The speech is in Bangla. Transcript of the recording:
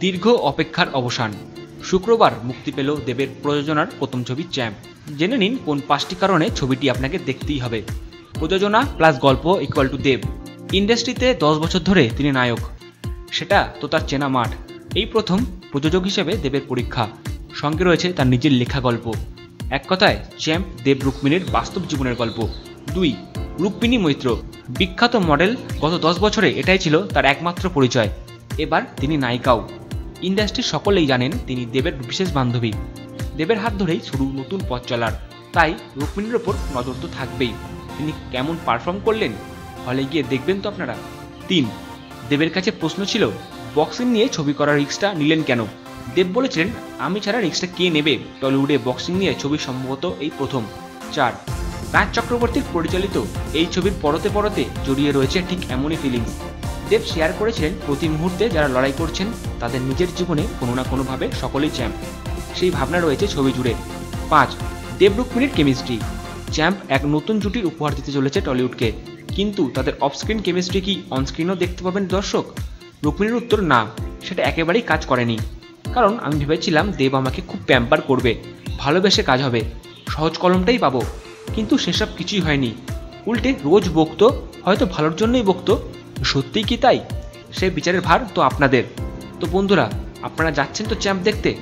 দীর্ঘ অপেক্ষার অবসান। শুক্রবার মুক্তি পেল দেবের প্রযোজনার প্রথম ছবি চ্যাম্প। জেনে নিন কোন পাঁচটি কারণে ছবিটি আপনাকে দেখতেই হবে। প্রযোজনা প্লাস গল্প ইকুয়াল টু দেব। ইন্ডাস্ট্রিতে দশ বছর ধরে তিনি নায়ক। সেটা তো তার চেনা মাঠ। এই প্রথম প্রযোজক হিসেবে দেবের পরীক্ষা। সঙ্গে রয়েছে তার নিজের লেখা গল্প। এক কথায়, চ্যাম্প দেব রুক্মিণীর বাস্তব জীবনের গল্প। দুই, রুক্মিণী মৈত্র। বিখ্যাত মডেল গত দশ বছরে এটাই ছিল তার একমাত্র পরিচয়। এবার তিনি নায়িকাও। ইন্ডাস্ট্রির সকলেই জানেন তিনি দেবের বিশেষ বান্ধবী। দেবের হাত ধরেই শুরু নতুন পথ চলার। তাই রুক্মিণীর ওপর নজর তো থাকবেই। তিনি কেমন পারফর্ম করলেন হলে গিয়ে দেখবেন তো আপনারা। তিন, দেবের কাছে প্রশ্ন ছিল বক্সিং নিয়ে ছবি করার রিক্সটা নিলেন কেন? দেব বলেছিলেন, আমি ছাড়া রিক্সটা কে নেবে? টলিউডে বক্সিং নিয়ে ছবি সম্ভবত এই প্রথম। চার, রাজ চক্রবর্তীর পরিচালিত এই ছবির পরতে পরতে জড়িয়ে রয়েছে ঠিক এমনই ফিলিংস দেব শেয়ার করেছিলেন প্রতি মুহূর্তে যারা লড়াই করছেন, তাদের নিজের জীবনে কোনো না কোনোভাবে সকলেই চ্যাম্প সেই ভাবনা রয়েছে ছবি জুড়ে। পাঁচ দেব রুক্মিণীর কেমিস্ট্রি চ্যাম্প এক নতুন জুটির উপহার দিতে চলেছে টলিউডকে। কিন্তু তাদের অফস্ক্রিন কেমিস্ট্রি কি অনস্ক্রিনও দেখতে পাবেন দর্শক? রুক্মিণীর উত্তর না, সেটা একেবারেই কাজ করেনি। কারণ আমি ভেবেছিলাম দেব আমাকে খুব প্যাম্পার করবে, ভালোবেসে কাজ হবে, সহজ কলমটাই পাবো। কিন্তু সেসব কিছুই হয়নি। উল্টে রোজ বকতো, হয়তো ভালোর জন্যই বকতো সত্যিই কি তাই? সে বিচারের ভার তো আপনাদের। তো বন্ধুরা, আপনারা যাচ্ছেন তো চ্যাম্প দেখতে?